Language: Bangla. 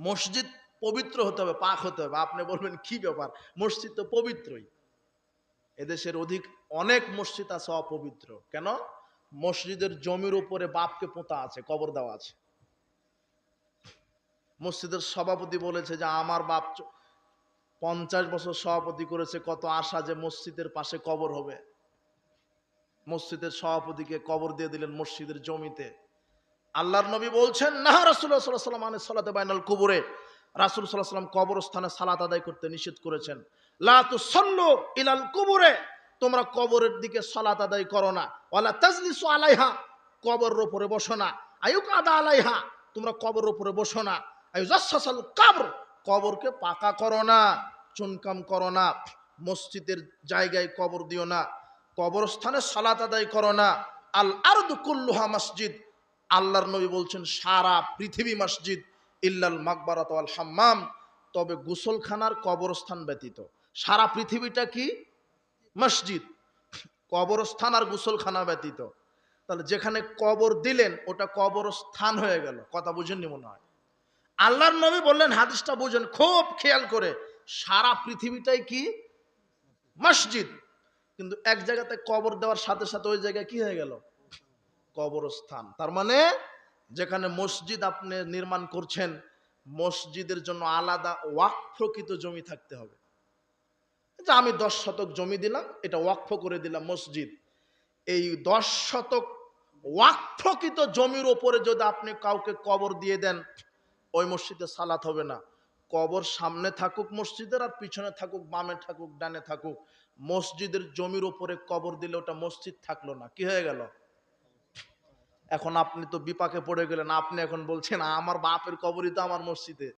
মসজিদ পবিত্র হতে হবে, পাক হতে হবে। আপনি বলবেন, কি ব্যাপার? মসজিদ তো পবিত্রই। এদেশের অধিক অনেক মসজিদ আছে অপবিত্র। কেন? মসজিদের জমির উপরে বাপকে পোতা আছে, কবর দেওয়া আছে। মসজিদের সভাপতি বলেছে যে, আমার বাপ পঞ্চাশ বছর সভাপতি করেছে, কত আশা যে মসজিদের পাশে কবর হবে। মসজিদের সভাপতিকে কবর দিয়ে দিলেন মসজিদের জমিতে। আল্লাহর নবী বলছেন না রাসুল্লাহ সাল্লাহ সাল্লাম আনে সালাতে বাইনাল কুবুরে। রাসুল সাল্লাহ কবরস্থানে সালাত আদায় করতে নিষেধ করেছেন। লা তুসাল্লু ইলাল কুবুরে। তোমরা কবরের দিকে সালাত আদায় করো না। ওয়ালা তাজলিসু আলাইহা। কবরের উপরে বসো না। আয়ুক আদা আলাইহা। তোমরা কবরের উপরে বসো না। আয়ুজাসাল কাবর। কবরকে পাকা করো না, চুনকাম করো না, মসজিদের জায়গায় কবর দিও না। কবরস্থানে সালাত আদায় করো না। আল আরদু কুল্লুহা মসজিদ। আল্লাহর নবী বলছেন, সারা পৃথিবী মসজিদ ইল্লাল মাকবারাত আল হাম্মাম, তবে গোসলখানার কবরস্থান ব্যতীত। সারা পৃথিবীটা কি? মসজিদ। কবরস্থান আর গোসলখানা ব্যতীত। তাহলে যেখানে কবর দিলেন, ওটা কবরস্থান হয়ে গেল। কথা বুঝেননি মনে হয়? আল্লাহর নবী বললেন, হাদিসটা বুঝেন, খুব খেয়াল করে, সারা পৃথিবীটাই কি? মসজিদ। কিন্তু এক জায়গাতে কবর দেওয়ার সাথে সাথে ওই জায়গায় কি হয়ে গেল? কবরস্থান। তার মানে যেখানে মসজিদ আপনি নির্মাণ করছেন, মসজিদের জন্য আলাদা ওয়াকফকৃত জমি থাকতে হবে। যে আমি দশ শতক জমি দিলাম, এটা ওয়াকফ করে দিলাম মসজিদ। এই দশ শতক ওয়াকফকৃত জমির ওপরে যদি আপনি কাউকে কবর দিয়ে দেন, ওই মসজিদে সালাত হবে না। কবর সামনে থাকুক মসজিদের আর পিছনে থাকুক, বামে থাকুক, ডানে থাকুক, মসজিদের জমির ওপরে কবর দিলে ওটা মসজিদ থাকল না। কি হয়ে গেল? এখন আপনি তো বিপাকে পড়ে গেলেন, আপনি এখন বলছেন, আমার বাপের কবরই তো আমার মসজিদে।